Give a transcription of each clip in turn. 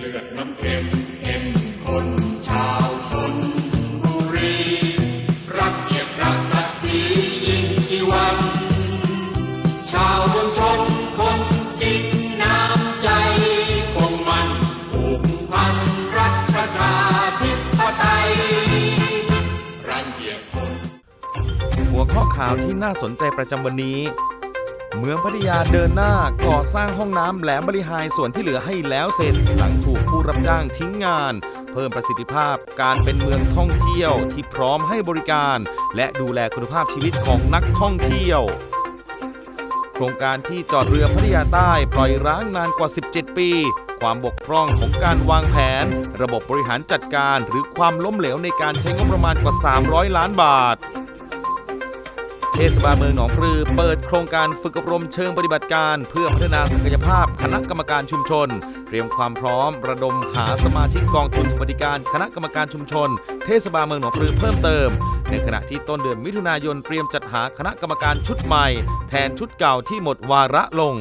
เลือดน้ำเค็มเข้มข้นชาวชนบุรีรักเกียรติรักศักดิ์ศรียิ่งชีวันชาวเมืองชนคนจริงน้ำใจคงมันผูกพันรักประชาธิปไตยรังเกียจคน หัวข้อข่าวที่น่าสนใจประจำวันนี้ เมืองพัทยาเดินหน้าก่อสร้างห้องน้ำแหลมบริหายส่วนที่เหลือให้แล้วเสร็จ หลังถูกผู้รับจ้างทิ้งงาน เพิ่มประสิทธิภาพการเป็นเมืองท่องเที่ยวที่พร้อมให้บริการ และดูแลคุณภาพชีวิตของนักท่องเที่ยว โครงการที่จอดเรือพัทยาใต้ปล่อยร้างนานกว่า 17 ปี ความบกพร่องของการวางแผน ระบบบริหารจัดการ หรือความล้มเหลวในการใช้งบประมาณกว่า 300 ล้านบาท เทศบาลเมืองหนองปลือ เปิดโครงการฝึกอบรมเชิงปฏิบัติการ เพื่อพัฒนาศักยภาพคณะกรรมการชุมชน เตรียมความพร้อม ระดมหาสมาชิกกองทุนสวัสดิการคณะกรรมการชุมชน เทศบาลเมืองหนองปลือเพิ่มเติม ในขณะที่ต้นเดือนมิถุนายนเตรียมจัดหาคณะกรรมการชุดใหม่ แทนชุดเก่าที่หมดวาระลง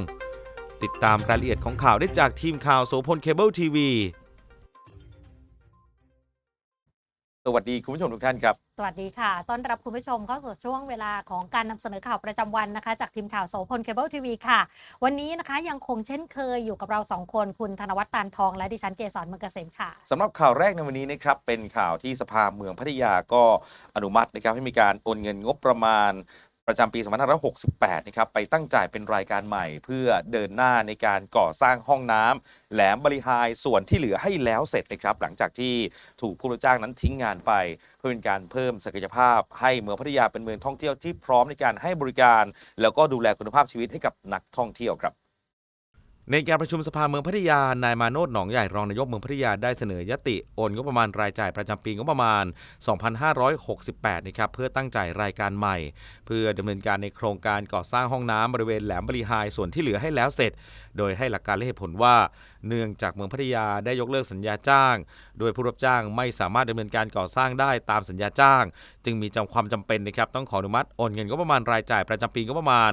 ติดตามรายละเอียดของข่าวได้จากทีมข่าวโสพลเคเบิลทีวี สวัสดีคุณผู้ชมทุกท่านครับ สวัสดีค่ะ ต้อนรับคุณผู้ชมเข้าสู่ช่วงเวลาของการนำเสนอข่าวประจำวันนะคะ จากทีมข่าวโสพลเคเบิลทีวีค่ะ วันนี้นะคะยังคงเช่นเคยอยู่กับเราสองคนคุณธนวัฒน์ตานทอง และดิฉันเกษรเมืองเกษมค่ะสำหรับข่าวแรกในวันนี้นะครับ เป็นข่าวที่สภาเมืองพัทยาก็อนุมัตินะครับให้มีการโอนเงินงบประมาณ ประจำปี 2568 นะครับ ไปตั้งจ่ายเป็นรายการใหม่ เพื่อเดินหน้าในการก่อสร้างห้องน้ำแหลมบริหายส่วนที่เหลือให้แล้วเสร็จนะครับ หลังจากที่ถูกผู้รับจ้างนั้นทิ้งงานไป เพื่อเป็นการเพิ่มศักยภาพ ให้เมืองพัทยาเป็นเมืองท่องเที่ยวที่พร้อมในการให้บริการ แล้วก็ดูแลคุณภาพชีวิตให้กับนักท่องเที่ยวครับ ในการประชุมสภาเมืองพัทยา นายมาโนดหนองใหญ่รองนายกเมืองพัทยาได้เสนอยติโอนงบประมาณรายจ่ายประจำปีงบประมาณ 2568 นะครับเพื่อตั้งใจรายการใหม่ เพื่อดำเนินการในโครงการก่อสร้างห้องน้ำบริเวณแหลมบริหายส่วนที่เหลือให้แล้วเสร็จ โดยให้หลักการและเหตุผลว่า เนื่องจากเมืองพัทยาได้ยกเลิกสัญญาจ้าง โดยผู้รับจ้างไม่สามารถดำเนินการก่อสร้างได้ตามสัญญาจ้าง จึงมีจำความจำเป็นนะครับต้องขออนุมัติโอนเงินก็ประมาณรายจ่ายประจำปีก็ประมาณ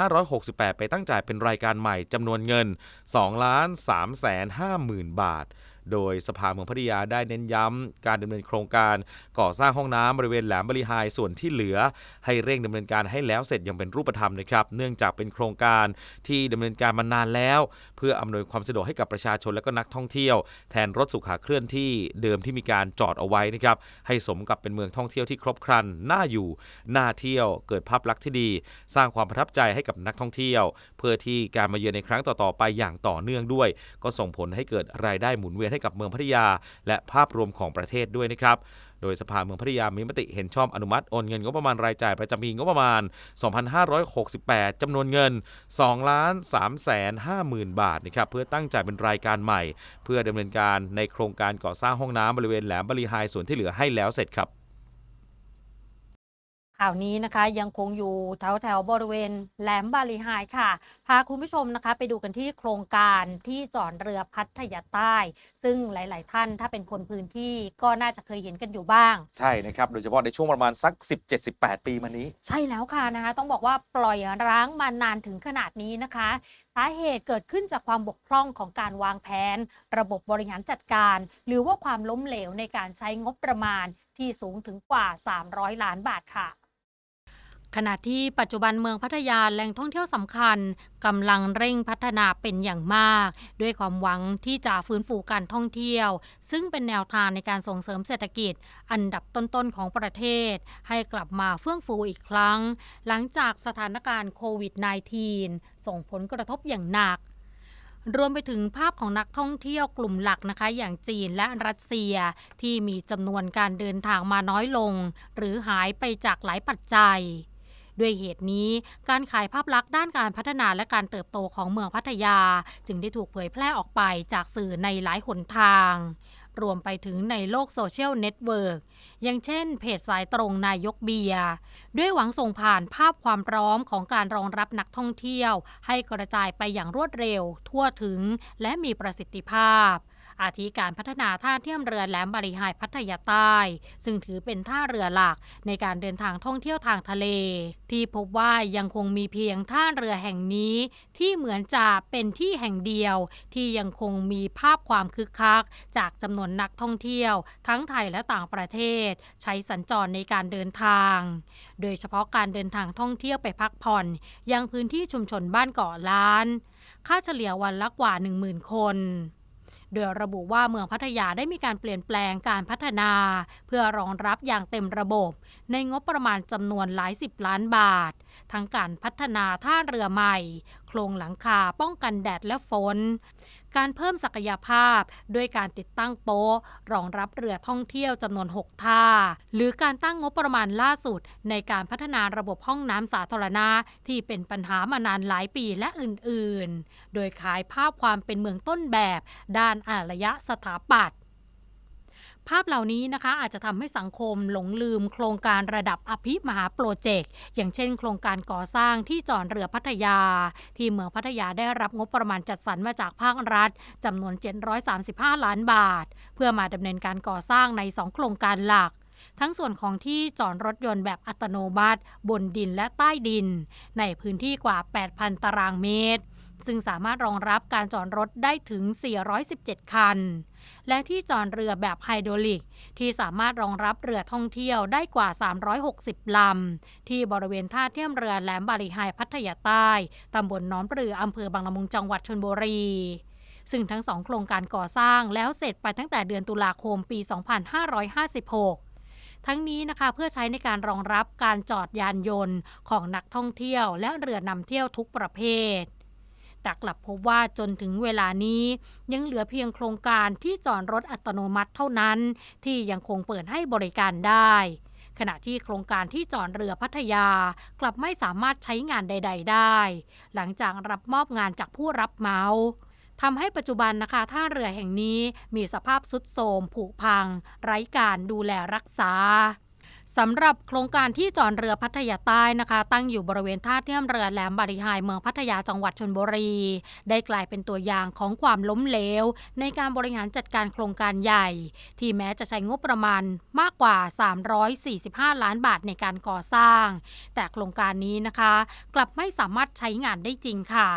2568 ไปตั้งจ่ายเป็นรายการใหม่จำนวนเงิน2ล้าน3 5 0 0 0 0 บาท โดยสภาเมืองพัทยาได้เน้นย้ำการดำเนินโครงการก่อสร้างห้องน้ำบริเวณแหลมบริหายส่วนที่เหลือ ให้เร่งดำเนินการให้แล้วเสร็จอย่างเป็นรูปธรรมนะครับ เนื่องจากเป็นโครงการที่ดำเนินการมานานแล้ว เพื่ออำนวยความสะดวกให้กับประชาชนและก็นักท่องเที่ยว แทนรถสุขาเคลื่อนที่เดิมที่มีการจอดเอาไว้นะครับให้สมกับเป็นเมืองท่องเที่ยวที่ครบครันน่าอยู่น่าเที่ยวเกิดภาพลักษณ์ที่ดี สร้างความประทับใจให้กับนักท่องเที่ยว เพื่อที่การมาเยือนในครั้งต่อๆไปอย่างต่อเนื่องด้วย ก็ส่งผลให้เกิดรายได้หมุนเวียนให้กับเมืองพัทยา และภาพรวมของประเทศด้วยนะครับ โดยสภาเมืองพัทยามีมติเห็นชอบอนุมัติโอนเงินงบประมาณรายจ่ายประจำปีงบประมาณ 2568 จำนวนเงิน 2 ล้าน3แสน5หมื่นบาทนะครับเพื่อตั้งจ่ายเป็นรายการใหม่ เพื่อดำเนินการในโครงการก่อสร้างห้องน้ำบริเวณแหลมบริหายส่วนที่เหลือให้แล้วเสร็จครับ ข่าวนี้นะคะยังคงอยู่แถวแถวๆบริเวณแหลมบาลีไฮค่ะ พาคุณผู้ชมนะคะไปดูกันที่โครงการที่จอดเรือพัทยาใต้ ซึ่งหลาย ๆ ท่านถ้าเป็นคนพื้นที่ก็น่าจะเคยเห็นกันอยู่บ้าง ใช่นะครับ โดยเฉพาะในช่วงประมาณสัก 17-18 ปีมานี้ ใช่แล้วค่ะนะคะต้องบอกว่าปล่อยร้างมานานถึงขนาดนี้นะคะสาเหตุเกิดขึ้นจากความบกพร่องของการวางแผน ระบบบริหารจัดการ หรือว่าความล้มเหลวในการใช้งบประมาณที่สูงถึงกว่า 300 ล้านบาทค่ะ ขณะที่ปัจจุบันเมืองพัทยาแหล่งท่องเที่ยวสำคัญกำลังเร่งพัฒนาเป็นอย่างมาก ด้วยความหวังที่จะฟื้นฟูการท่องเที่ยว ซึ่งเป็นแนวทางในการส่งเสริมเศรษฐกิจ อันดับต้นๆของประเทศ ให้กลับมาเฟื่องฟูอีกครั้ง หลังจากสถานการณ์โควิด -19 ส่งผลกระทบอย่างหนักรวมไปถึงภาพของนักท่องเที่ยวกลุ่มหลักนะคะ อย่างจีนและรัสเซียที่มีจำนวนการเดินทางมาน้อยลง หรือหายไปจากหลายปัจจัย ด้วยเหตุนี้ การขายภาพลักษณ์ด้านการพัฒนาและการเติบโตของเมืองพัทยา จึงได้ถูกเผยแพร่ออกไปจากสื่อในหลายหนทางรวมไปถึงในโลกโซเชียลเน็ตเวิร์กอย่างเช่นเพจสายตรงนายกเบียร์ด้วยหวังส่งผ่านภาพความพร้อมของการรองรับนักท่องเที่ยว ให้กระจายไปอย่างรวดเร็ว ทั่วถึง และมีประสิทธิภาพ อาทิการพัฒนาท่าเทียมเรือแหลมบริหายพัทยาใต้ ซึ่งถือเป็นท่าเรือหลักในการเดินทางท่องเที่ยวทางทะเล ที่พบว่ายังคงมีเพียงท่าเรือแห่งนี้ ที่เหมือนจะเป็นที่แห่งเดียว ที่ยังคงมีภาพความคึกคัก จากจำนวนนักท่องเที่ยว ทั้งไทยและต่างประเทศ ใช้สัญจรในการเดินทาง โดยเฉพาะการเดินทางท่องเที่ยวไปพักผ่อน ยังพื้นที่ชุมชนบ้านเกาะล้าน ค่าเฉลี่ยวันละกว่า 10,000 คน โดยระบุว่าเมืองพัทยาได้มีการเปลี่ยนแปลงการพัฒนา เพื่อรองรับอย่างเต็มระบบ ในงบประมาณจำนวนหลายสิบล้านบาท ทั้งการพัฒนาท่าเรือใหม่ โครงหลังคาป้องกันแดดและฝน การเพิ่มศักยภาพ ด้วยการติดตั้งโป๊ะรองรับเรือท่องเที่ยวจำนวน 6 ท่า หรือการตั้งงบประมาณล่าสุด ในการพัฒนาระบบห้องน้ำสาธารณะที่เป็นปัญหามานานหลายปีและอื่นๆ โดยขายภาพความเป็นเมืองต้นแบบ ด้านอารยะสถาปัตย์ ภาพเหล่านี้นะคะอาจจะทำให้สังคมหลงลืมโครงการระดับอภิมหาโปรเจกต์ อย่างเช่น โครงการก่อสร้างที่จอดเรือพัทยา ที่เมืองพัทยาได้รับงบประมาณจัดสรรมาจากภาครัฐจำนวน 735 ล้านบาท เพื่อมาดำเนินการก่อสร้างใน 2 โครงการหลักทั้งส่วนของที่จอดรถยนต์แบบอัตโนมัติ บนดินและใต้ดิน ในพื้นที่กว่า 8,000 ตารางเมตร ซึ่งสามารถรองรับการจอดรถได้ถึง 417 คัน และที่จอดเรือแบบไฮโดรลิก ที่สามารถรองรับเรือท่องเที่ยวได้กว่า 360 ลำ ที่บริเวณท่าเทียมเรือแหลมบาลีไฮพัทยาใต้ ตำบลหน้องปลืออำเภอบางละมุงจังหวัดชลบุรีซึ่งทั้งสองโครงการก่อสร้างแล้วเสร็จไปตั้งแต่เดือนตุลาคมปี 2556ทั้งนี้นะคะเพื่อใช้ในการรองรับการจอดยานยนต์ของนักท่องเที่ยวและเรือนำเที่ยวทุกประเภท แต่กลับพบว่าจนถึงเวลานี้ยังเหลือเพียงโครงการที่จอดรถอัตโนมัติเท่านั้น ที่ยังคงเปิดให้บริการได้ ขณะที่โครงการที่จอดเรือพัทยากลับไม่สามารถใช้งานใด ๆ ได้ หลังจากรับมอบงานจากผู้รับเหมาทำให้ปัจจุบันนะคะท่าเรือแห่งนี้มีสภาพสุดโทรมผุพัง ไร้การดูแลรักษา สำหรับโครงการที่จอดเรือพัทยาใต้นะคะ ตั้งอยู่บริเวณท่าเทียมเรือแหลมบาริไฮเมืองพัทยาจังหวัดชนบุรี ได้กลายเป็นตัวอย่างของความล้มเหลว ในการบริหารจัดการโครงการใหญ่ ที่แม้จะใช้งบประมาณมากกว่า 345 ล้านบาทในการก่อสร้าง แต่โครงการนี้นะคะ กลับไม่สามารถใช้งานได้จริงค่ะ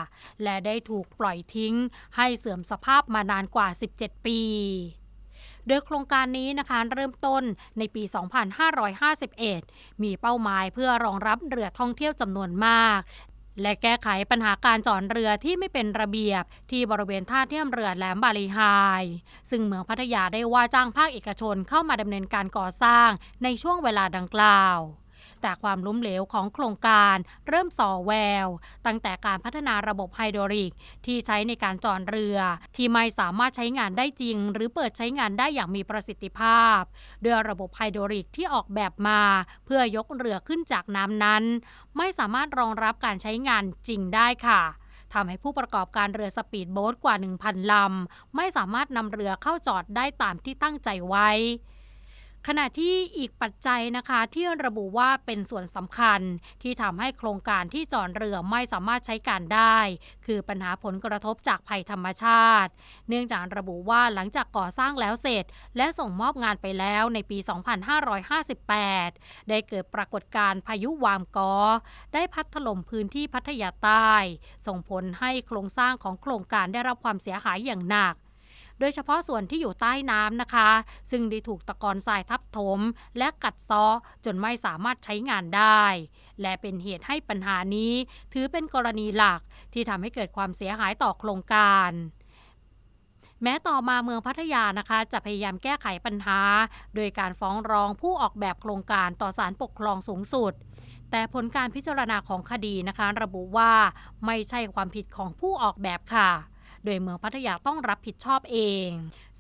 และได้ถูกปล่อยทิ้ง ให้เสื่อมสภาพมานานกว่า 17 ปี โดยโครงการนี้นะคะเริ่มต้นในปี 2551 มีเป้าหมายเพื่อรองรับเรือท่องเที่ยวจำนวนมาก และแก้ไขปัญหาการจอดเรือที่ไม่เป็นระเบียบที่บริเวณท่าเทียมเรือแหลมบาลีไฮซึ่งเมืองพัทยาได้ว่าจ้างภาคเอกชนเข้ามาดำเนินการก่อสร้างในช่วงเวลาดังกล่าว แต่ความล้มเหลวของโครงการเริ่มส่อแวว ตั้งแต่การพัฒนาระบบไฮดรลิก ที่ใช้ในการจอดเรือ ที่ไม่สามารถใช้งานได้จริง หรือเปิดใช้งานได้อย่างมีประสิทธิภาพ ด้วยระบบไฮดรลิกที่ออกแบบมา เพื่อยกเรือขึ้นจากน้ำนั้น ไม่สามารถรองรับการใช้งานจริงได้ค่ะทำให้ผู้ประกอบการเรือสปีดโบ๊ทกว่า 1,000 ลำ ไม่สามารถนำเรือเข้าจอดได้ตามที่ตั้งใจไว้ ขณะที่อีกปัจจัยนะคะที่ระบุว่าเป็นส่วนสำคัญที่ทำให้โครงการที่จอดเรือไม่สามารถใช้การได้ คือปัญหาผลกระทบจากภัยธรรมชาติ เนื่องจากระบุว่าหลังจากก่อสร้างแล้วเสร็จ และส่งมอบงานไปแล้วในปี 2558 ได้เกิดปรากฏการณ์พายุวามกอ ได้พัดถล่มพื้นที่พัทยาใต้ ส่งผลให้โครงสร้างของโครงการได้รับความเสียหายอย่างหนัก โดยเฉพาะส่วนที่อยู่ใต้น้ำนะคะ ซึ่งได้ถูกตะกอนทรายทับถม และกัดซาะจนไม่สามารถใช้งานได้ และเป็นเหตุให้ปัญหานี้ ถือเป็นกรณีหลักที่ทำให้เกิดความเสียหายต่อโครงการแม้ต่อมาเมืองพัทยานะคะ จะพยายามแก้ไขปัญหา โดยการฟ้องร้องผู้ออกแบบโครงการต่อศาลปกครองสูงสุด แต่ผลการพิจารณาของคดีนะคะ ระบุว่าไม่ใช่ความผิดของผู้ออกแบบค่ะ โดยเมืองพัทยาต้องรับผิดชอบเอง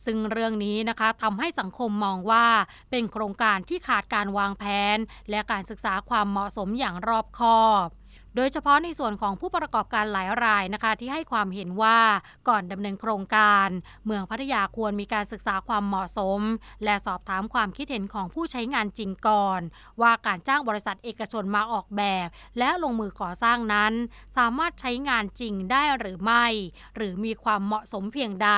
ซึ่งเรื่องนี้นะคะทำให้สังคมมองว่าเป็นโครงการที่ขาดการวางแผน และการศึกษาความเหมาะสมอย่างรอบคอบ โดยเฉพาะในส่วนของผู้ประกอบการหลายรายนะคะ ที่ให้ความเห็นว่าก่อนดำเนินโครงการ เมืองพัทยาควรมีการศึกษาความเหมาะสม และสอบถามความคิดเห็นของผู้ใช้งานจริงก่อน ว่าการจ้างบริษัทเอกชนมาออกแบบ และลงมือก่อสร้างนั้น สามารถใช้งานจริงได้หรือไม่ หรือมีความเหมาะสมเพียงใด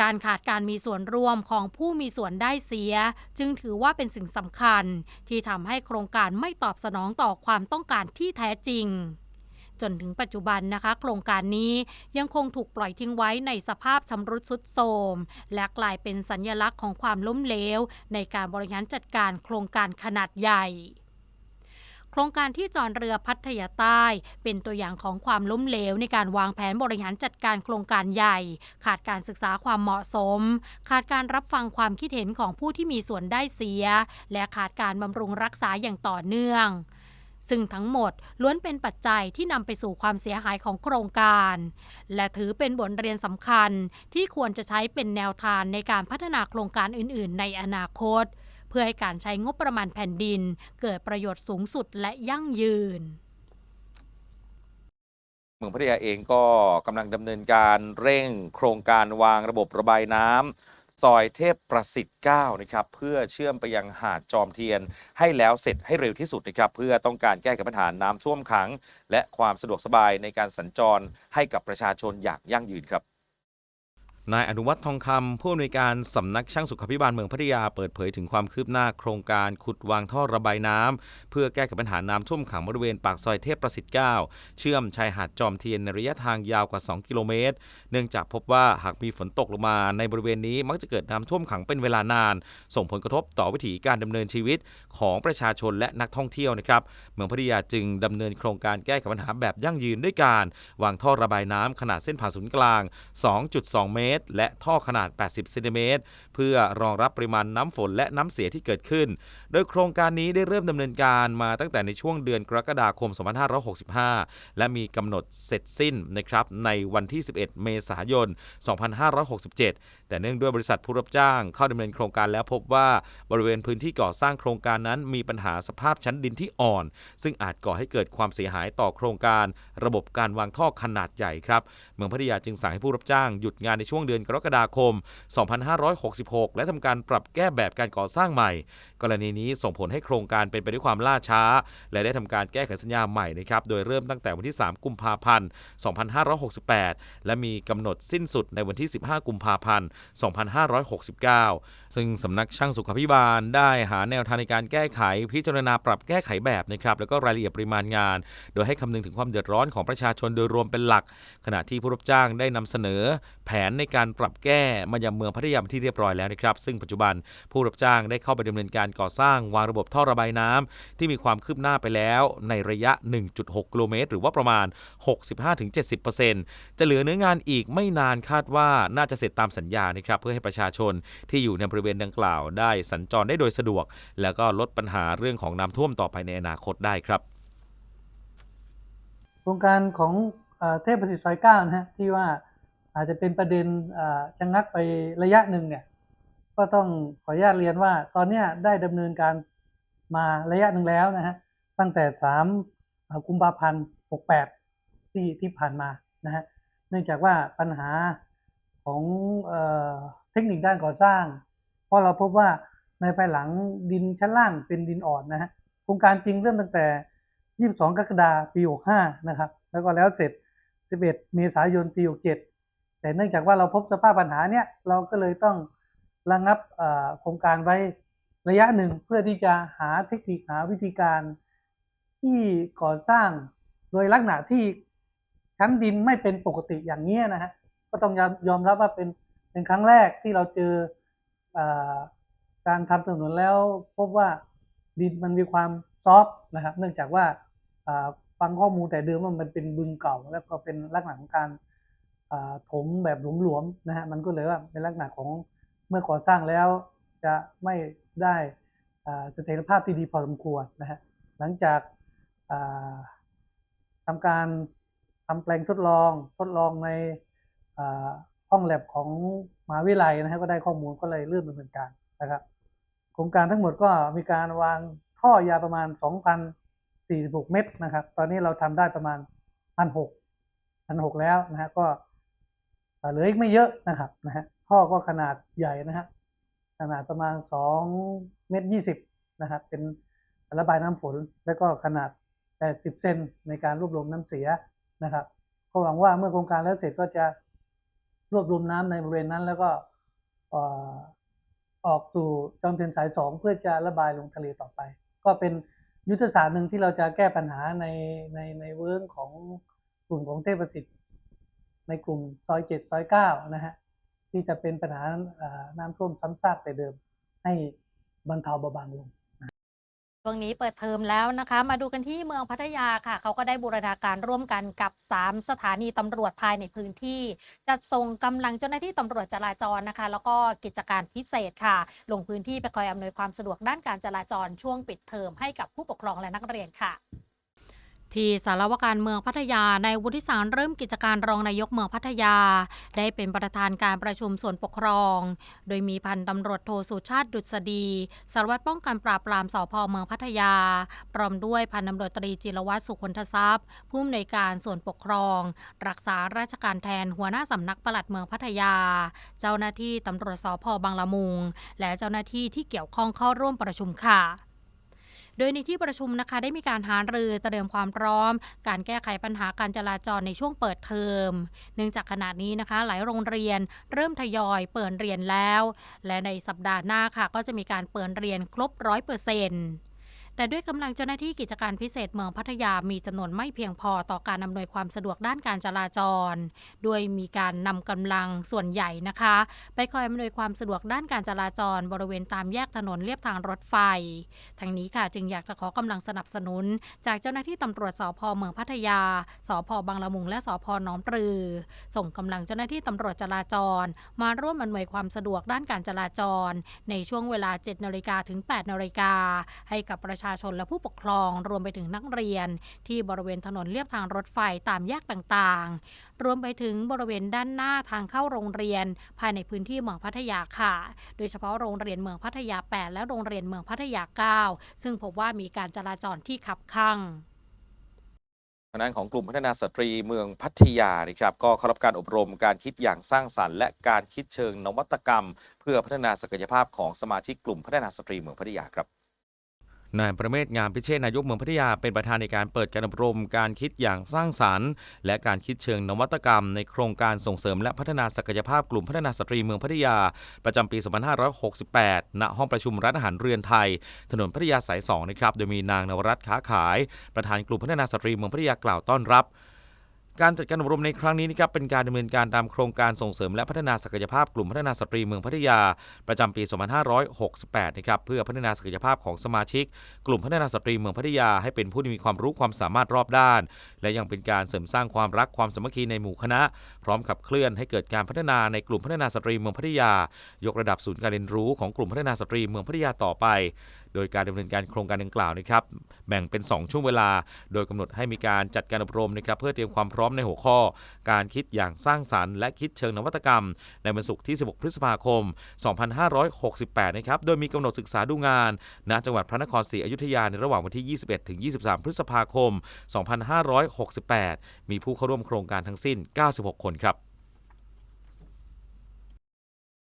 การขาดการมีส่วนร่วมของผู้มีส่วนได้เสีย จึงถือว่าเป็นสิ่งสำคัญ ที่ทำให้โครงการไม่ตอบสนองต่อความต้องการที่แท้จริง จนถึงปัจจุบันนะคะ โครงการนี้ยังคงถูกปล่อยทิ้งไว้ในสภาพชำรุดทรุดโทรมและกลายเป็นสัญญลักษณ์ของความล้มเหลว ในการบริหารจัดการโครงการขนาดใหญ่ โครงการที่จอดเรือพัทยาใต้ เป็นตัวอย่างของความล้มเหลวในการวางแผนบริหารจัดการโครงการใหญ่ ขาดการศึกษาความเหมาะสม ขาดการรับฟังความคิดเห็นของผู้ที่มีส่วนได้เสีย และขาดการบำรุงรักษาอย่างต่อเนื่องซึ่งทั้งหมดล้วนเป็นปัจจัยที่นำไปสู่ความเสียหายของโครงการ และถือเป็นบทเรียนสำคัญที่ควรจะใช้เป็นแนวทางในการพัฒนาโครงการอื่น ๆ ในอนาคต พื่อให้การใช้งบประมาณแผ่นดิน เกิดประโยชน์สูงสุดและยั่งยืนเมืองพัทยาเองก็กำลังดำเนินการเร่งโครงการวางระบบระบายน้ำซอยเทพประสิทธิ์ 9 นะครับ เพื่อเชื่อมไปยังหาดจอมเทียน ให้แล้วเสร็จให้เร็วที่สุดนะครับ เพื่อต้องการแก้ไขปัญหาน้ำท่วมขัง และความสะดวกสบายในการสัญจรให้กับประชาชนอย่างยั่งยืนครับ นายอนุวัฒน์ทองคำผู้อำนวยการสำนักช่างสุขภิบาลเมืองพัทยาเปิดเผยถึงความคืบหน้าโครงการขุดวางท่อระบายน้ำเพื่อแก้ไขปัญหาน้ำท่วมขังบริเวณปากซอยเทพประสิทธิ์ 9 เชื่อมชายหาดจอมเทียนในระยะทางยาวกว่า 2 กิโลเมตร เนื่องจากพบว่าหากมีฝนตกลงมาในบริเวณนี้มักจะเกิดน้ำท่วมขังเป็นเวลานาน ส่งผลกระทบต่อวิถีการดำเนินชีวิตของประชาชนและนักท่องเที่ยวนะครับเมืองพัทยาจึงดำเนินโครงการแก้ไขปัญหาแบบยั่งยืนด้วยการ วางท่อระบายน้ำขนาดเส้นผ่าศูนย์กลาง 2.2 เมตรและท่อขนาด 80 เซนติเมตร เพื่อรองรับปริมาณน้ำฝนและน้ำเสียที่เกิดขึ้น โดยโครงการนี้ได้เริ่มดำเนินการมาตั้งแต่ในช่วงเดือนกรกฎาคม 2565 และมีกำหนดเสร็จสิ้นนะครับในวันที่ 11 เมษายน 2567 แต่เนื่องด้วยบริษัทผู้รับจ้างเข้าดำเนินโครงการแล้วพบว่าบริเวณพื้นที่ก่อสร้างโครงการนั้น มีปัญหาสภาพชั้นดินที่อ่อน ซึ่งอาจก่อให้เกิดความเสียหายต่อโครงการ ระบบการวางท่อขนาดใหญ่ครับ มืองพัทยาจึงสั่งให้ผู้รับจ้างหยุดงานในช่วงเดือนกรกฎาคม 2566 และทำการปรับแก้แบบการก่อสร้างใหม่ กรณีนี้ส่งผลให้โครงการเป็นไปด้วยความล่าช้า และได้ทำการแก้ไขสัญญาใหม่นะครับโดยเริ่มตั้งแต่วันที่ 3 กุมภาพันธ์ 2568 และมีกำหนดสิ้นสุดในวันที่ 15 กุมภาพันธ์ 2569 ซึ่งสำนักช่างสุขภิบาลได้หาแนวทางในการแก้ไขพิจารณาปรับแก้ไขแบบนะครับแล้วก็รายละเอียดปริมาณงาน โดยให้คำนึงถึงความเดือดร้อนของประชาชนโดยรวมเป็นหลัก ขณะที่ผู้รับจ้างได้นำเสนอ แผนในการปรับแก้มายังเมืองพัทยาที่เรียบร้อยแล้วนะครับ ซึ่งปัจจุบันผู้รับจ้างได้เข้าไปดำเนินการก่อสร้างวางระบบท่อระบายน้ำที่มีความคืบหน้าไปแล้วในระยะ 1.6 กิโลเมตร หรือว่าประมาณ 65-70%จะเหลือเนื้องานอีกไม่นานคาดว่าน่าจะเสร็จตามสัญญานะครับเพื่อให้ประชาชนที่อยู่ในบริเวณดังกล่าว ได้สัญจรได้โดยสะดวก แล้วก็ลดปัญหาเรื่องของน้ำท่วมต่อไปในอนาคตได้ครับโครงการของ เทพประสิทธิ์ซอยเก้านะฮะที่ว่าอาจจะเป็นประเด็นชะงักไประยะหนึ่งเนี่ยก็ต้องขออนุญาตเรียนว่าตอนนี้ได้ดำเนินการมาระยะหนึ่งแล้วนะฮะตั้งแต่สามเอ่อกุมภาพันธ์หกแปดที่ที่ผ่านมานะฮะเนื่องจากว่าปัญหาของเออเทคนิคด้านก่อสร้าง เพราะเราพบว่าในภายหลังดินชั้นล่างเป็นดินอ่อนนะฮะโครงการจริงเริ่มตั้งแต่ 22 กรกฎาคมปี 65 นะครับ แล้วก็แล้วเสร็จ 11 เมษายนปี67แต่เนื่องจากว่าเราพบสภาพปัญหาเนี่ยเราก็เลยต้องระงับโครงการไว้ระยะหนึ่งเพื่อที่จะหาเทคนิคหาวิธีการที่ก่อสร้างโดยลักษณะที่ชั้นดินไม่เป็นปกติอย่างนี้ยนะฮะก็ต้องยอมยอมรับว่าเป็นเป็นครั้งแรกที่เราเจออการทำถนนแล้วพบว่าดินมันมีความซอฟนะครับเนื่องจากว่า ฟังข้อมูลแต่เดิมว่ามันเป็นบึงเก่า แล้วก็เป็นลักษณะของการถมแบบหลวมๆนะฮะมันก็เลยว่าเป็นลักษณะของเมื่อก่อสร้างแล้วจะไม่ได้เสถียรภาพที่ดีพอสมควรนะฮะหลังจากอ่าทำการทำแปลงทดลองทดลองในห้องแลบของมหาวิทยาลัยนะฮะก็ได้ข้อมูลก็เลยเริ่มดำเนินการนะครับโครงการทั้งหมดก็มีการวางท่อยาประมาณ 2,046 เมตรนะครับ ตอนนี้เราทำได้ประมาณ 1,600 1,600 แล้วนะฮะก็เหลืออีกไม่เยอะนะครับนะฮะท่อก็ขนาดใหญ่นะฮะขนาดประมาณ 2 เมตร 20 นะครับ เป็นระบายน้ำฝน แล้วก็ขนาด 80 เซนในการรวบรวมน้ำเสียนะครับก็หวังว่าเมื่อโครงการแล้วเสร็จก็จะรวบรวมน้ำในบริเวณนั้น แล้วก็ออออกสู่จอมเทียนสายสองเพื่อจะระบายลงทะเลต่อไป ก็เป็น ยุทธศาสตร์หนึ่งที่เราจะแก้ปัญหาในในในเวิร์งของกลุ่มของเทพประสิทธิ์ในกลุ่มซอยเจ็ดซอยเก้านะฮะที่จะเป็นปัญหาน้ำท่วมซ้ำซากแต่เดิมให้บรรเทาเบาบางลง ช่วงนี้เปิดเทอมแล้วนะคะ มาดูกันที่เมืองพัทยาค่ะ เขาก็ได้บูรณาการร่วมกันกับ 3 สถานีตำรวจภายในพื้นที่ จัดส่งกำลังเจ้าหน้าที่ตำรวจจราจรนะคะ แล้วก็กิจการพิเศษค่ะ ลงพื้นที่ไปคอยอำนวยความสะดวกด้านการจราจรช่วงปิดเทอมให้กับผู้ปกครองและนักเรียนค่ะ ที่สารวการเมืองพัทยาในวุฒิสารเริ่มกิจการรองนายกเมืองพัทยา ได้เป็นประธานการประชุมส่วนปกครอง โดยมีพันตำรวจโทสุชาติดุษฎีสารวัตรป้องกันปราบปรามสพเมืองพัทยา พร้อมด้วยพันตำรวจตรีจิรวัตรสุคนททรัพย์ ผู้อำนวยการส่วนปกครอง รักษาราชการแทนหัวหน้าสำนักปลัดเมืองพัทยา เจ้าหน้าที่ตำรวจสพบางละมุง และเจ้าหน้าที่ที่เกี่ยวข้องเข้าร่วมประชุมค่ะ โดยในที่ประชุมนะคะได้มีการหารือเตรียมความพร้อม การแก้ไขปัญหาการจราจรในช่วงเปิดเทอม เนื่องจากขณะนี้นะคะ หลายโรงเรียนเริ่มทยอยเปิดเรียนแล้ว และในสัปดาห์หน้าค่ะก็จะมีการเปิดเรียนครบร้อยเปอร์เซ็นต์ แต่ด้วยกำลังเจ้าหน้าที่กิจการพิเศษเมืองพัทยามีจำนวนไม่เพียงพอต่อการอำนวยความสะดวกด้านการจราจรด้วยมีการนำกำลังส่วนใหญ่นะคะ ไปคอยอำนวยความสะดวกด้านการจราจร บริเวณตามแยกถนนเลียบทางรถไฟ ทั้งนี้ค่ะจึงอยากจะขอกำลังสนับสนุน จากเจ้าหน้าที่ตำรวจสพเมืองพัทยาสพบางละมุงและสพหนองปลือ ส่งกำลังเจ้าหน้าที่ตำรวจจราจร มาร่วมอำนวยความสะดวกด้านการจราจร ในช่วงเวลา 7นาฬิกาถึง 8นาฬิกาให้กับประชาชาชนและผู้ปกครอง รวมไปถึงนักเรียน ที่บริเวณถนนเลียบทางรถไฟตามแยกต่างๆ รวมไปถึงบริเวณด้านหน้าทางเข้าโรงเรียน ภายในพื้นที่เมืองพัทยาค่ะ โดยเฉพาะโรงเรียนเมืองพัทยา 8 และโรงเรียนเมืองพัทยา 9 ซึ่งพบว่ามีการจราจรที่ขับข้างทางด้านของกลุ่มพัฒนาสตรีเมืองพัทยานะครับก็เข้ารับการอบรมการคิดอย่างสร้างสรรค์ และการคิดเชิงนวัตกรรม เพื่อพัฒนาศักยภาพของสมาชิกกลุ่มพัฒนาสตรีเมืองพัทยาครับ นายประเมศงามพิเชษนายกเมืองพัทยาเป็นประธานในการเปิดการอบรมการคิดอย่างสร้างสรรค์ และการคิดเชิงนวัตกรรม ในโครงการส่งเสริมและพัฒนาศักยภาพกลุ่มพัฒนาสตรีเมืองพัทยา ประจำปี 2568 ณ ห้องประชุมร้านอาหารเรือนไทย ถนนพัทยาสาย2นะครับ โดยมีนางนวรัตน์ค้าขาย ประธานกลุ่มพัฒนาสตรีเมืองพัทยากล่าวต้อนรับ การจัดการอบรมในครั้งนี้นะครับเป็นการดำเนินการตามโครงการส่งเสริมและพัฒนาศักยภาพกลุ่มพัฒนาสตรีเมืองพัทยา ประจำปี 2568 นะครับเพื่อพัฒนาศักยภาพของสมาชิก กลุ่มพัฒนาสตรีเมืองพัทยา ให้เป็นผู้ที่มีความรู้ความสามารถรอบด้าน และยังเป็นการเสริมสร้างความรักความสามัคคีในหมู่คณะพร้อมขับเคลื่อนให้เกิดการพัฒนาในกลุ่มพัฒนาสตรีเมืองพัทยา ยกระดับศูนย์การเรียนรู้ของกลุ่มพัฒนาสตรีเมืองพัทยาต่อไป โดยการดำเนินการโครงการดังกล่าวนะครับแบ่งเป็น 2 ช่วงเวลา โดยกำหนดให้มีการจัดการอบรมนะครับเพื่อเตรียมความพร้อมในหัวข้อ การคิดอย่างสร้างสรรค์และคิดเชิงนวัตกรรม ในวันศุกร์ที่ 16 พฤษภาคม 2568 นะครับโดยมีกำหนดศึกษาดูงานณจังหวัดพระนครศรีอยุธยาในระหว่างวันที่ 21 ถึง 23 พฤษภาคม 2568 มีผู้เข้าร่วมโครงการทั้งสิ้น 96 คนครับ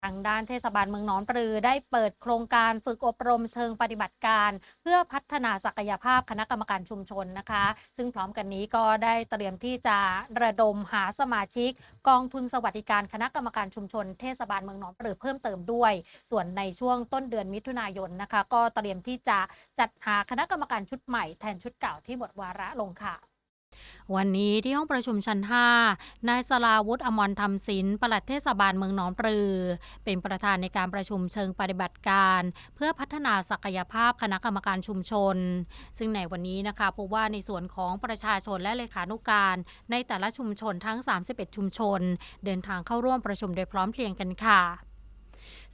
ทางด้านเทศบาลเมืองหนองปลือได้เปิดโครงการฝึกอบรมเชิงปฏิบัติการ เพื่อพัฒนาศักยภาพคณะกรรมการชุมชนนะคะ ซึ่งพร้อมกันนี้ก็ได้เตรียมที่จะระดมหาสมาชิก กองทุนสวัสดิการคณะกรรมการชุมชน เทศบาลเมืองหนองปลือเพิ่มเติมด้วย ส่วนในช่วงต้นเดือนมิถุนายนนะคะ ก็เตรียมที่จะจัดหาคณะกรรมการชุดใหม่แทนชุดเก่าที่หมดวาระลงค่ะ วันนี้ที่ห้องประชุมชั้น 5 นายสลาวุฒิอมรธรรมศิลป์ปลัดเทศบาลเมืองหนองปลือ เป็นประธานในการประชุมเชิงปฏิบัติการ เพื่อพัฒนาศักยภาพคณะกรรมการชุมชน ซึ่งในวันนี้นะคะพบว่าในส่วนของประชาชนและเลขานุการในแต่ละชุมชนทั้ง 31 ชุมชน เดินทางเข้าร่วมประชุมโดยพร้อมเพรียงกันค่ะ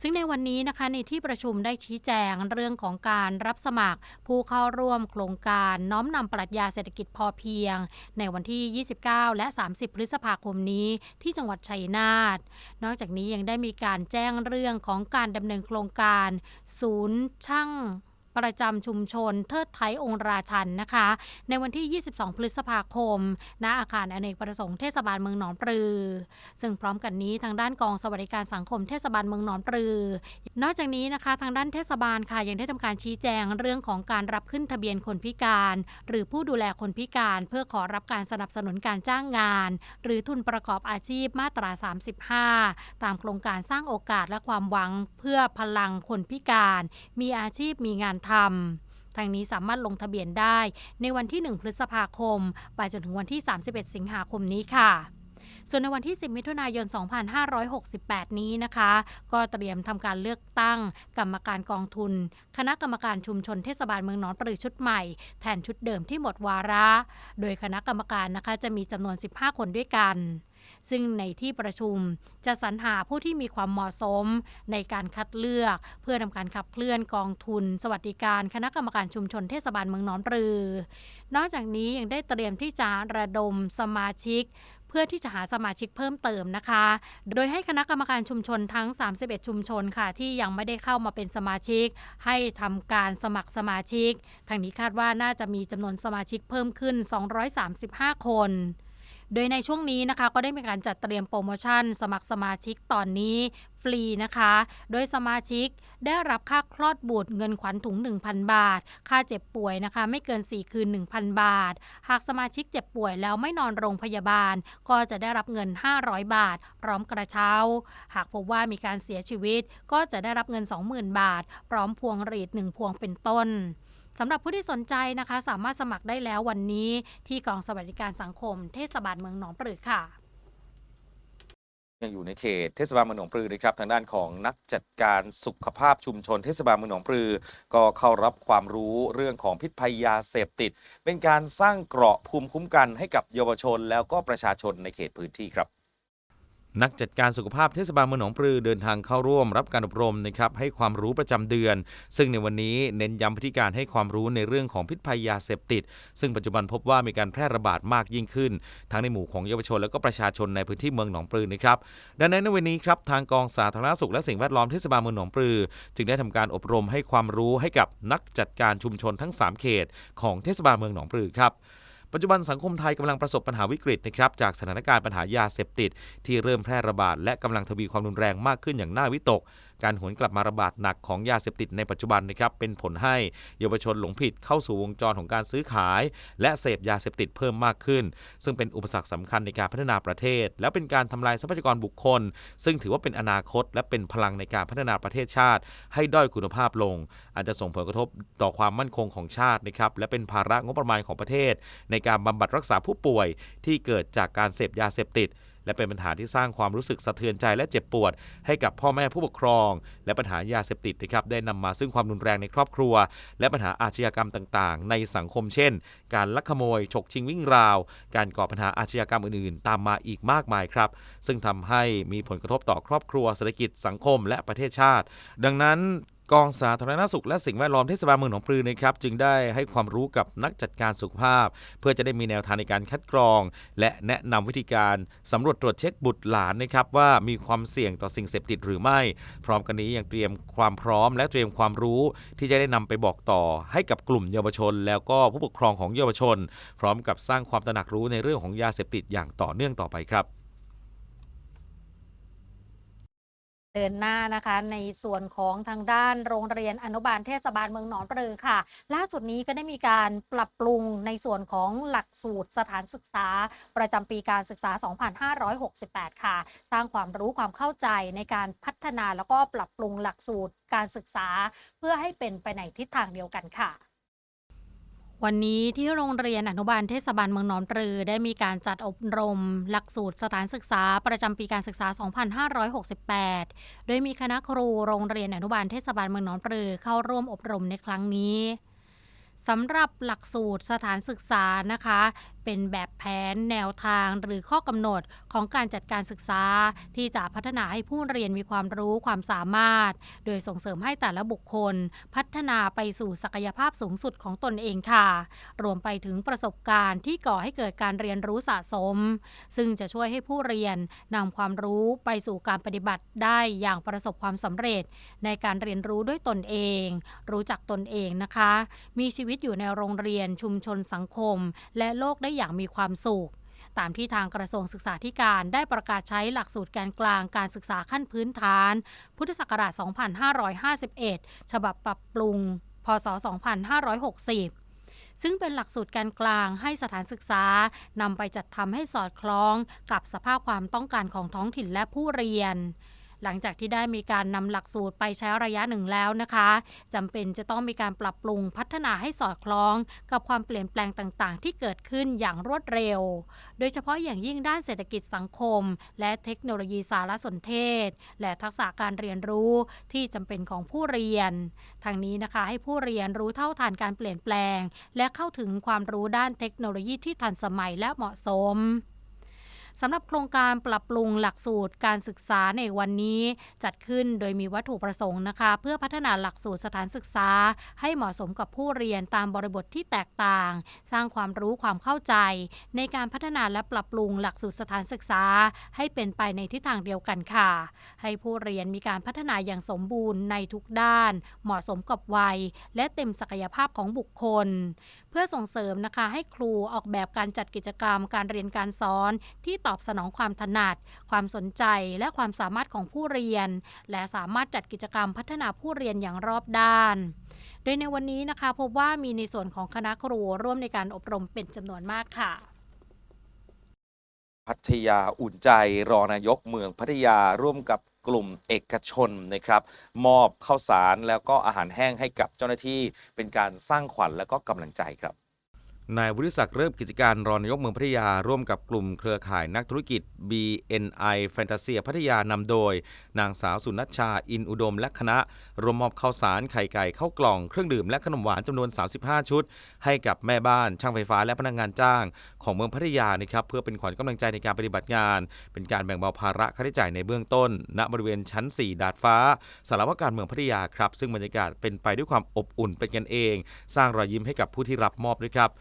ซึ่งในวันนี้นะคะในที่ประชุมได้ชี้แจงเรื่องของการรับสมัคร ผู้เข้าร่วมโครงการน้อมนำปรัชญาเศรษฐกิจพอเพียง ในวันที่ 29 และ 30 พฤษภาคมนี้ที่จังหวัดชัยนาท นอกจากนี้ยังได้มีการแจ้งเรื่องของการดำเนินโครงการ ศูนย์ช่าง ประจำชุมชนเทิดไทยองค์ราชันนะคะ ในวันที่ 22 พฤษภาคม ณ อาคารอเนกประสงค์เทศบาลเมืองหนองปลือ ซึ่งพร้อมกันนี้ทางด้านกองสวัสดิการสังคมเทศบาลเมืองหนองปลือ นอกจากนี้นะคะทางด้านเทศบาลค่ะยังได้ทำการชี้แจงเรื่องของการรับขึ้นทะเบียนคนพิการ หรือผู้ดูแลคนพิการ เพื่อขอรับการสนับสนุนการจ้างงาน หรือทุนประกอบอาชีพมาตรา 35 ตามโครงการสร้างโอกาสและความหวังเพื่อพลังคนพิการ มีอาชีพมีงานทำทางนี้สามารถลงทะเบียนได้ในวันที่ 1 พฤษภาคม ไปจนถึงวันที่ 31 สิงหาคมนี้ค่ะส่วนในวันที่ 10 มิถุนายน 2568 นี้นะคะ ก็เตรียมทำการเลือกตั้ง กรรมการกองทุน คณะกรรมการชุมชนเทศบาลเมืองนองปลือชุดใหม่ แทนชุดเดิมที่หมดวาระ โดยคณะกรรมการนะคะจะมีจำนวน 15 คนด้วยกัน ซึ่งในที่ประชุมจะสรรหาผู้ที่มีความเหมาะสมในการคัดเลือก เพื่อทำการขับเคลื่อนกองทุน สวัสดิการคณะกรรมการชุมชนเทศบาลเมืองหนองปลือนอกจากนี้ยังได้เตรียมที่จะระดมสมาชิกเพื่อที่จะหาสมาชิกเพิ่มเติมนะคะ โดยให้คณะกรรมการชุมชนทั้ง 31 ชุมชนค่ะ ที่ยังไม่ได้เข้ามาเป็นสมาชิก ให้ทำการสมัครสมาชิก ทางนี้คาดว่าน่าจะมีจำนวนสมาชิกเพิ่มขึ้น 235 คน โดยในช่วงนี้นะคะก็ได้มีการจัดเตรียมโปรโมชั่น สมัครสมาชิกตอนนี้ฟรีนะคะ โดยสมาชิกได้รับค่าคลอดบุตรเงินขวัญถุง 1,000 บาท ค่าเจ็บป่วยนะคะ ไม่เกิน 4 คืน 1,000 บาท หากสมาชิกเจ็บป่วยแล้วไม่นอนโรงพยาบาล ก็จะได้รับเงิน 500 บาท พร้อมกระเช้า หากพบว่ามีการเสียชีวิต ก็จะได้รับเงิน 20,000 บาท พร้อมพวงหรีด1พวงเป็นต้น สำหรับผู้ที่สนใจนะคะ สามารถสมัครได้แล้ววันนี้ที่กองสวัสดิการสังคม เทศบาลเมืองหนองปลือค่ะยังอยู่ในเขตเทศบาลเมืองหนองปลือนะครับทางด้านของนักจัดการสุขภาพชุมชนเทศบาลเมืองหนองปลือ ก็เข้ารับความรู้เรื่องของพิษภัยยาเสพติด เป็นการสร้างเกราะภูมิคุ้มกันให้กับเยาวชน แล้วก็ประชาชนในเขตพื้นที่ครับ นักจัดการสุขภาพเทศบาลเมืองหนองปลือเดินทางเข้าร่วมรับการอบรมนะครับให้ความรู้ประจำเดือน ซึ่งในวันนี้เน้นย้ำพิธีการให้ความรู้ในเรื่องของพิษภัยยาเสพติด ซึ่งปัจจุบันพบว่ามีการแพร่ระบาดมากยิ่งขึ้น ทั้งในหมู่ของเยาวชนและก็ประชาชนในพื้นที่เมืองหนองปลือนะครับดังนั้นในวันนี้ครับทางกองสาธารณสุขและสิ่งแวดล้อมเทศบาลเมืองหนองปลือ จึงได้ทำการอบรมให้ความรู้ให้กับนักจัดการชุมชนทั้ง 3 เขต ของเทศบาลเมืองหนองปลือครับ ปัจจุบันสังคมไทยกำลังประสบปัญหาวิกฤตนะครับจากสถานการณ์ปัญหายาเสพติด ที่เริ่มแพร่ระบาดและกำลังทวีความรุนแรงมากขึ้นอย่างน่าวิตก การหวนกลับมาระบาดหนักของยาเสพติดในปัจจุบันนะครับเป็นผลให้เยาวชนหลงผิดเข้าสู่วงจรของการซื้อขาย และเสพยาเสพติดเพิ่มมากขึ้น ซึ่งเป็นอุปสรรคสำคัญในการพัฒนาประเทศ และเป็นการทำลายทรัพยากรบุคคล ซึ่งถือว่าเป็นอนาคต และเป็นพลังในการพัฒนาประเทศชาติ ให้ด้อยคุณภาพลง อาจจะส่งผลกระทบต่อความมั่นคงของชาตินะครับและเป็นภาระงบประมาณของประเทศ ในการบำบัดรักษาผู้ป่วยที่เกิดจากการเสพยาเสพติด และเป็นปัญหาที่สร้างความรู้สึกสะเทือนใจและเจ็บปวด ให้กับพ่อแม่ผู้ปกครอง และปัญหายาเสพติดนะครับได้นำมาซึ่งความรุนแรงในครอบครัว และปัญหาอาชญากรรมต่างๆ ในสังคมเช่น การลักขโมย ฉกชิงวิ่งราว การก่อปัญหาอาชญากรรมอื่นๆ ตามมาอีกมากมายครับ ซึ่งทำให้มีผลกระทบต่อครอบครัวเศรษฐกิจสังคมและประเทศชาติ ดังนั้น กองสาธารณสุขและสิ่งแวดล้อมเทศบาลเมืองหนองปลือนะครับจึงได้ให้ความรู้กับนักจัดการสุขภาพ เพื่อจะได้มีแนวทางในการคัดกรอง และแนะนำวิธีการสำรวจตรวจเช็คบุตรหลานนะครับว่ามีความเสี่ยงต่อสิ่งเสพติดหรือไม่ พร้อมกันนี้ยังเตรียมความพร้อม และเตรียมความรู้ที่จะได้นำไปบอกต่อ ให้กับกลุ่มเยาวชน แล้วก็ผู้ปกครองของเยาวชน พร้อมกับสร้างความตระหนักรู้ในเรื่องของยาเสพติดอย่างต่อเนื่องต่อไปครับ เดินหน้านะคะในส่วนของทางด้านโรงเรียนอนุบาลเทศบาลเมืองหนองปลือค่ะ ล่าสุดนี้ก็ได้มีการปรับปรุงในส่วนของหลักสูตรสถานศึกษา ประจำปีการศึกษา 2568 ค่ะ สร้างความรู้ความเข้าใจในการพัฒนาแล้วก็ปรับปรุงหลักสูตรการศึกษา เพื่อให้เป็นไปในทิศทางเดียวกันค่ะ วันนี้ที่โรงเรียนอนุบาลเทศบาลเมืองหนองปลือ ได้มีการจัดอบรม หลักสูตรสถานศึกษาประจำปีการศึกษา 2568 โดยมีคณะครูโรงเรียนอนุบาลเทศบาลเมืองหนองปลือเข้าร่วมอบรมในครั้งนี้สำหรับหลักสูตรสถานศึกษานะคะ เป็นแบบแผนแนวทางหรือข้อกำหนดของการจัดการศึกษา ที่จะพัฒนาให้ผู้เรียนมีความรู้ความสามารถ โดยส่งเสริมให้แต่ละบุคคล พัฒนาไปสู่ศักยภาพสูงสุดของตนเองค่ะ รวมไปถึงประสบการณ์ที่ก่อให้เกิดการเรียนรู้สะสม ซึ่งจะช่วยให้ผู้เรียนนำความรู้ไปสู่การปฏิบัติได้อย่างประสบความสำเร็จ ในการเรียนรู้ด้วยตนเอง รู้จักตนเองนะคะ มีชีวิตอยู่ในโรงเรียนชุมชนสังคม และโลกได้อย่างมีความสุข ตามที่ทางกระทรวงศึกษาธิการได้ประกาศใช้หลักสูตรแกนกลางการศึกษาขั้นพื้นฐาน พุทธศักราช 2551 ฉบับปรับปรุง พศ 2560ซึ่งเป็นหลักสูตรแกนกลางให้สถานศึกษานำไปจัดทำให้สอดคล้องกับสภาพความต้องการของท้องถิ่นและผู้เรียน หลังจากที่ได้มีการนำหลักสูตรไปใช้ระยะหนึ่งแล้วนะคะจำเป็นจะต้องมีการปรับปรุงพัฒนาให้สอดคล้อง กับความเปลี่ยนแปลงต่างๆ ที่เกิดขึ้นอย่างรวดเร็ว โดยเฉพาะอย่างยิ่งด้านเศรษฐกิจสังคม และเทคโนโลยีสารสนเทศ และทักษะการเรียนรู้ที่จำเป็นของผู้เรียน ทางนี้นะคะให้ผู้เรียนรู้เท่าทันการเปลี่ยนแปลง และเข้าถึงความรู้ด้านเทคโนโลยีที่ทันสมัยและเหมาะสม สำหรับโครงการปรับปรุงหลักสูตรการศึกษาในวันนี้จัดขึ้นโดยมีวัตถุประสงค์นะคะ เพื่อพัฒนาหลักสูตรสถานศึกษา ให้เหมาะสมกับผู้เรียนตามบริบทที่แตกต่าง สร้างความรู้ความเข้าใจ ในการพัฒนาและปรับปรุงหลักสูตรสถานศึกษา ให้เป็นไปในทิศทางเดียวกันค่ะ ให้ผู้เรียนมีการพัฒนาอย่างสมบูรณ์ในทุกด้าน เหมาะสมกับวัย และเต็มศักยภาพของบุคคลเพื่อส่งเสริมนะคะให้ครูออกแบบการจัดกิจกรรม การเรียนการสอน ที่ตอบสนองความถนัด ความสนใจและความสามารถของผู้เรียน และสามารถจัดกิจกรรมพัฒนาผู้เรียนอย่างรอบด้าน โดยในวันนี้นะคะพบว่ามีในส่วนของคณะครูร่วมในการอบรมเป็นจำนวนมากค่ะพัทยาอุ่นใจรองนายกเมืองพัทยาร่วมกับ กลุ่มเอกชนนะครับมอบข้าวสารแล้วก็อาหารแห้งให้กับเจ้าหน้าที่เป็นการสร้างขวัญและก็กำลังใจครับ นายวุฒิศักดิ์เริ่มกิจการรองนายกเมืองพัทยา ร่วมกับกลุ่มเครือข่ายนักธุรกิจ BNI แฟนตาเซียพัทยานำโดย นางสาวสุนัชชาอินอุดมและคณะรวมมอบข้าวสารไข่ไก่ข้าวกล่องเครื่องดื่มและขนมหวานจำนวน 35 ชุด ให้กับแม่บ้านช่างไฟฟ้าและพนักงานจ้าง ของเมืองพัทยานะครับเพื่อเป็นขวัญกำลังใจในการปฏิบัติงาน เป็นการแบ่งเบาภาระค่าใช้จ่ายในเบื้องต้น ณบริเวณชั้น 4 ดาดฟ้าสารวการเมืองพัทยาครับซึ่งบรรยากาศเป็นไปด้วยความอบอุ่นเป็นกันเอง สร้างรอยยิ้มให้กับผู้ที่รับมอบด้วยครับ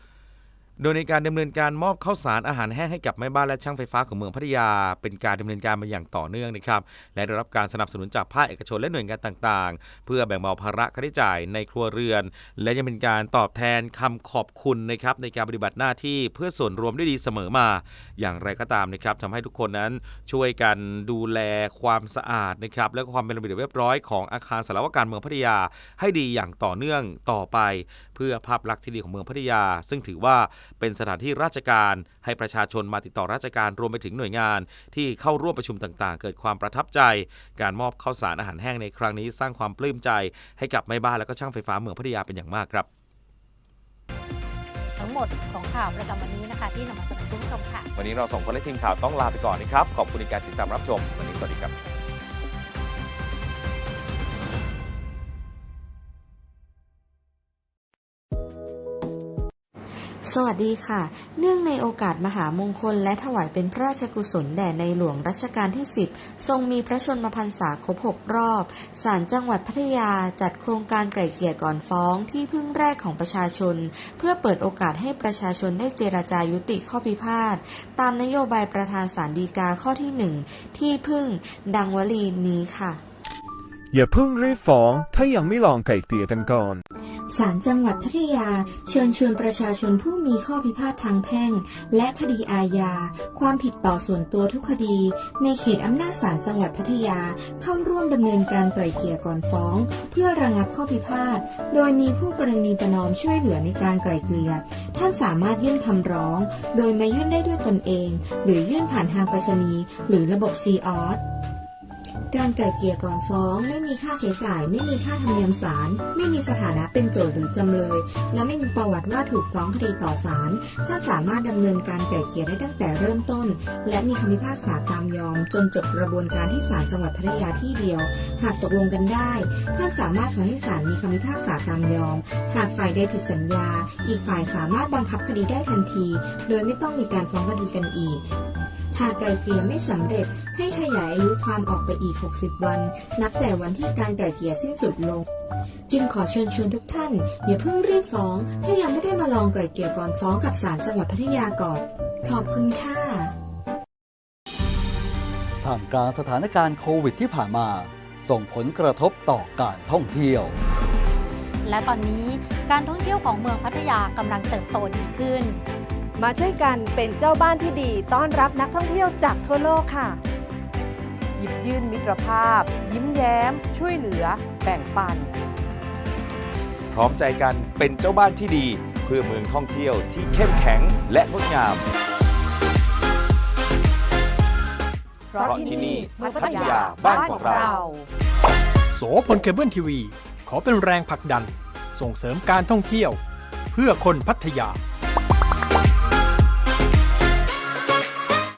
โดยในการดำเนินการมอบข้าวสารอาหารแห้งให้กับแม่บ้านและช่างไฟฟ้าของเมืองพัทยา เป็นการดำเนินการมาอย่างต่อเนื่องนะครับ และได้รับการสนับสนุนจากภาคเอกชนและหน่วยงานต่างๆ เพื่อแบ่งเบาภาระค่าใช้จ่ายในครัวเรือน และยังเป็นการตอบแทนคำขอบคุณนะครับในการปฏิบัติหน้าที่เพื่อส่วนรวมด้วยดีเสมอมา อย่างไรก็ตามนะครับทำให้ทุกคนนั้นช่วยกันดูแลความสะอาดนะครับและความเป็นระเบียบเรียบร้อยของอาคารสารวการเมืองพัทยา ให้ดีอย่างต่อเนื่องต่อไป เพื่อภาพลักษณ์ที่ดีของเมืองพัทยา ซึ่งถือว่าเป็นสถานที่ราชการให้ประชาชนมาติดต่อราชการรวมไปถึงหน่วยงาน ที่เข้าร่วมประชุมต่างๆ เกิดความประทับใจ การมอบข้าวสารอาหารแห้งในครั้งนี้ สร้างความปลื้มใจให้กับแม่บ้านและก็ช่างไฟฟ้าเมืองพัทยาเป็นอย่างมากครับ ทั้งหมดของข่าวประจำวันนี้นะคะ ที่นำมาเสนอคุณผู้ชมค่ะ วันนี้เราส่งคนและทีมข่าวต้องลาไปก่อนนะครับ ขอบคุณในการติดตามรับชม วันนี้สวัสดีครับ สวัสดีค่ะ เนื่องในโอกาสมหามงคล และถวายเป็นพระราชกุศลแด่ในหลวงรัชกาลที่ 10 ทรงมีพระชนมพรรษาครบ6รอบศาลจังหวัดพัทยาจัดโครงการไกล่เกลี่ยก่อนฟ้องที่พึ่งแรกของประชาชน เพื่อเปิดโอกาสให้ประชาชนได้เจราจายุติข้อพิพาท ตามนโยบายประธานศาลฎีกาข้อที่1ที่พึ่งดังวลีนี้ค่ะ อย่าเพิ่งรีบฟ้อง ถ้ายังไม่ลองไก่เกลี่ยกันก่อน ศาลจังหวัดพัทยาเชิญชวนประชาชนผู้มีข้อพิพาททางแพ่ง และคดีอาญา ความผิดต่อส่วนตัวทุกคดี ในเขตอำนาจศาลจังหวัดพัทยาเข้าร่วมดำเนินการไกล่เกลี่ยก่อนฟ้อง เพื่อระงับข้อพิพาท โดยมีผู้กรณีประนอมช่วยเหลือในการไกล่เกลี่ยท่านสามารถยื่นคำร้อง โดยมายื่นได้ด้วยตนเอง หรือยื่นผ่านทางไปรษณีย์หรือระบบซีออส การไกล่เกลี่ยก่อนฟ้อง ไม่มีค่าใช้จ่าย ไม่มีค่าธรรมเนียมศาลไม่มีสถานะเป็นโจทย์หรือจำเลย และไม่มีประวัติว่าถูกฟ้องคดีต่อศาลท่านสามารถดำเนินการไกล่เกลี่ยได้ตั้งแต่เริ่มต้น และมีคำพิพากษาตามยอม จนจบกระบวนการที่ศาลจังหวัดพัทยาที่เดียว หากตกลงกันได้ท่านสามารถขอให้ศาลมีคำพิพากษาตามยอม หากฝ่ายใดผิดสัญญา อีกฝ่ายสามารถบังคับคดีได้ทันที โดยไม่ต้องมีการฟ้องคดีกันอีก หากไกลเกลี่ยไม่สำเร็จให้ขยายอายุความออกไปอีก 60 วัน นับแต่วันที่การไกลเกลี่ยสิ้นสุดลง จึงขอเชิญชวนทุกท่านอย่าเพิ่งรีบฟ้องถ้ายังไม่ได้มาลองไกลเกลี่ยก่อนฟ้องกับศาลจังหวัดพัทยาก่อน ขอบคุณค่ะท่ามกลางสถานการณ์โควิดที่ผ่านมา ส่งผลกระทบต่อการท่องเที่ยว และตอนนี้การท่องเที่ยวของเมืองพัทยากำลังเติบโตดีขึ้น มาช่วยกันเป็นเจ้าบ้านที่ดีต้อนรับนักท่องเที่ยวจากทั่วโลกค่ะ หยิบยื่นมิตรภาพ ยิ้มแย้ม ช่วยเหลือ แบ่งปัน พร้อมใจกันเป็นเจ้าบ้านที่ดี เพื่อเมืองท่องเที่ยวที่เข้มแข็งและงดงาม เพราะที่นี่พัทยาบ้านของเรา โสพลเคเบิลทีวี ขอเป็นแรงผลักดัน ส่งเสริมการท่องเที่ยว เพื่อคนพัทยา